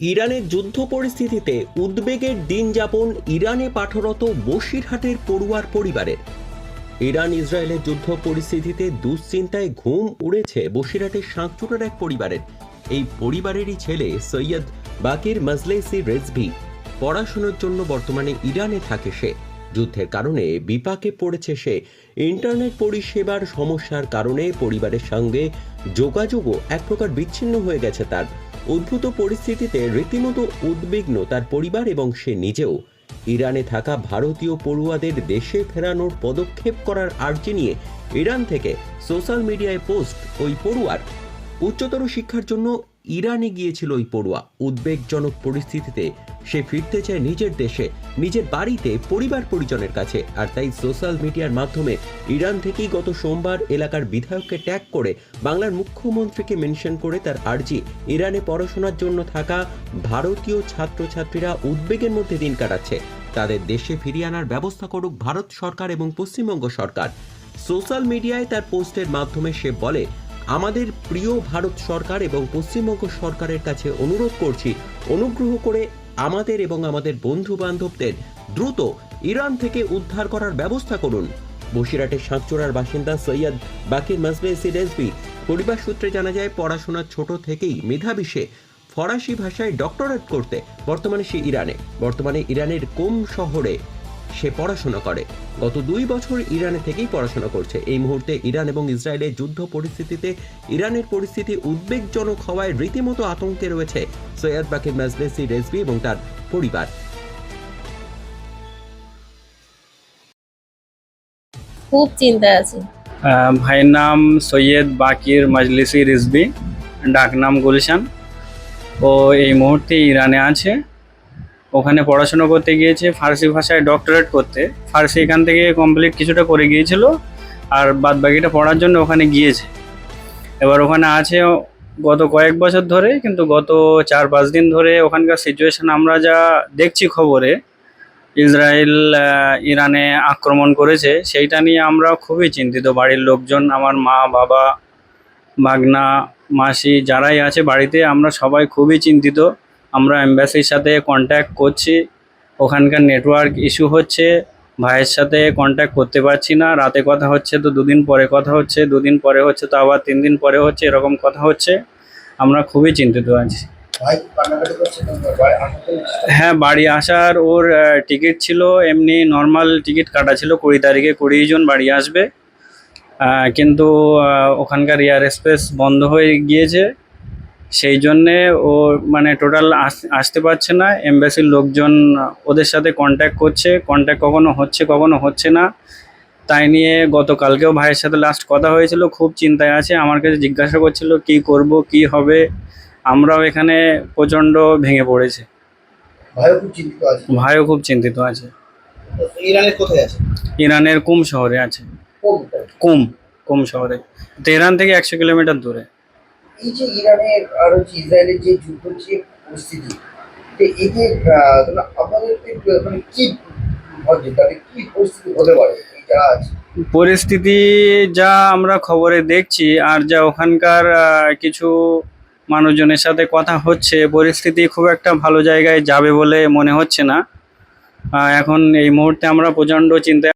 ইরানের যুদ্ধ পরিস্থিতিতে উদ্বেগের দিন যাপন ইরানে পাঠরত বসিরহাটের পড়ুয়ার পরিবারের ইরান ইসরায়েলের যুদ্ধ পরিস্থিতিতে দুশ্চিন্তায় ঘুম উড়েছে বসিরহাটের সাঁকচুরের এক পরিবারের। এই পরিবারেরই ছেলে সৈয়দ বাকির মজলেসি রেজভি। পড়াশোনার জন্য বর্তমানে ইরানে থাকে সে। যুদ্ধের কারণে বিপাকে পড়েছে সে। ইন্টারনেট পরিষেবার সমস্যার কারণে পরিবারের সঙ্গে যোগাযোগও এক প্রকার বিচ্ছিন্ন হয়ে গেছে তার। উদ্ভূত পরিস্থিতিতে রীতিমতো উদ্বিগ্ন তার পরিবার এবং সে নিজেও। ইরানে থাকা ভারতীয় পড়ুয়াদের দেশে ফেরানোর পদক্ষেপ করার আর্জি নিয়ে ইরান থেকে সোশ্যাল মিডিয়ায় পোস্ট ওই পড়ুয়ার। উচ্চতর শিক্ষার জন্য ইরানে গিয়েছিল ওই পড়ুয়া। উদ্বেগজনক পরিস্থিতিতে সে ফিরতে চায় নিজের দেশে, নিজের বাড়িতে, পরিবার পরিজনের কাছে। আর তাই সোশ্যাল মিডিয়ার মাধ্যমে ইরান থেকেই গত সোমবার এলাকার বিধায়ককে ট্যাগ করে বাংলার মুখ্যমন্ত্রীকে মেনশন করে তার আর্জি, ইরানে পড়াশোনার জন্য থাকা ভারতীয় ছাত্রছাত্রীরা উদ্বেগের মধ্যে দিন কাটাচ্ছে। তাদের দেশে ফিরিয়ে আনার ব্যবস্থা করুক ভারত সরকার এবং পশ্চিমবঙ্গ সরকার। সোশ্যাল মিডিয়ায় তার পোস্টের মাধ্যমে সে বলে আমাদের প্রিয় ভারত সরকার এবং পশ্চিমবঙ্গ সরকারের কাছে অনুরোধ করছি, অনুগ্রহ করে আমাদের এবং আমাদের বন্ধু বান্ধবদের দ্রুত ইরান থেকে উদ্ধার করার ব্যবস্থা করুন। বসিরহাটের সাঁকচোড়ার বাসিন্দা সৈয়দ বাকির মজবেসি রেজবি পরিবার সূত্রে জানা যায় পড়াশোনার ছোট থেকেই মেধাবী ফরাসি ভাষায় ডক্টরেট করতে বর্তমানে সে ইরানে। বর্তমানে ইরানের কোম শহরে সে পড়াশোনা করে। গত দুই বছর ইরানে থেকেই পড়াশোনা করছে। এই মুহূর্তে ইরান এবং ইসরায়েলের যুদ্ধ পরিস্থিতিতে ইরানের পরিস্থিতি উদ্বেগজনক হওয়ায় রীতিমতো আতঙ্কে রয়েছে সৈয়দ বাকির মাজলেসি রেজবি এবং তার পরিবার। খুব চিন্তায় আছি। আহ, ভাইয়ের নাম সৈয়দ বাকির মজলিসি রিজবি ডাক নাম গুলশান। ও এই মুহূর্তে ইরানে আছে। ওখানে পড়াশোনা করতে গিয়েছে, ফার্সি ভাষায় ডক্টরেট করতে। ফার্সি এখান থেকে কমপ্লিট কিছুটা করে গিয়েছিল, আর বাদ বাকিটা পড়ার জন্য ওখানে গিয়েছে। এবার ওখানে আছে গত কয়েক বছর ধরে, কিন্তু গত চার পাঁচ দিন ধরে ওখানকার সিচুয়েশন আমরা যা দেখছি খবরে, ইসরায়েল ইরানে আক্রমণ করেছে, সেইটা নিয়ে আমরা খুবই চিন্তিত। বাড়ির লোকজন, আমার মা, বাবা মাগনা মাসি যারাই আছে বাড়িতে, আমরা সবাই খুবই চিন্তিত। আমরা এম্বাসির সাথে কন্ট্যাক্ট করছি। ওখানকার নেটওয়ার্ক ইস্যু হচ্ছে ভাইয়ের সাথে কন্ট্যাক্ট করতে পারছি না। রাতে কথা হচ্ছে তো দুদিন পরে কথা হচ্ছে দুদিন পরে হচ্ছে তো আবার তিন দিন পরে হচ্ছে এরকম কথা হচ্ছে। আমরা খুবই চিন্তিত আছি। হ্যাঁ বাড়ি আসার ওর টিকিট ছিল এমনি নর্মাল টিকিট কাটা ছিল কুড়ি তারিখে কুড়ি জন বাড়ি আসবে। কিন্তু ওখানকার এয়ার স্পেস বন্ধ হয়ে গিয়েছে। সেই জন্যে ও মানে টোটাল আসতে পারছে না। এমবাসির লোকজন ওদের সাথে কন্ট্যাক্ট করছে। কন্ট্যাক্ট কখনো হচ্ছে কখনো হচ্ছে না। তাই নিয়ে গতকালকেও ভাইয়ের সাথে লাস্ট কথা হয়েছিল খুব চিন্তায় আছে। আমার কাছে জিজ্ঞাসা করছিল কি করব কি হবে? আমরাও এখানে প্রচণ্ড ভেঙে পড়েছি। ভাইও খুব চিন্তিত আছে। ইরানের কোথায় আছে? ইরানের কুম শহরে আছে। কুম কুম শহরে। তেহরান থেকে একশো কিলোমিটার দূরে। এই যে ইরানের আর হচ্ছে ইসরায়েলের যে যুদ্ধ যে পরিস্থিতি এতে আহ, তোমরা মানে কি তাদের কি পরিস্থিতি হতে পারে? এই যারা আছে। পরিস্থিতি যা আমরা খবরে দেখছি আর যা ওখানকার কিছু মানুষজনের সাথে কথা হচ্ছে পরিস্থিতি খুব একটা ভালো জায়গায় যাবে বলে মনে হচ্ছে না। এখন এই মুহূর্তে আমরা প্রচণ্ড চিন্তায়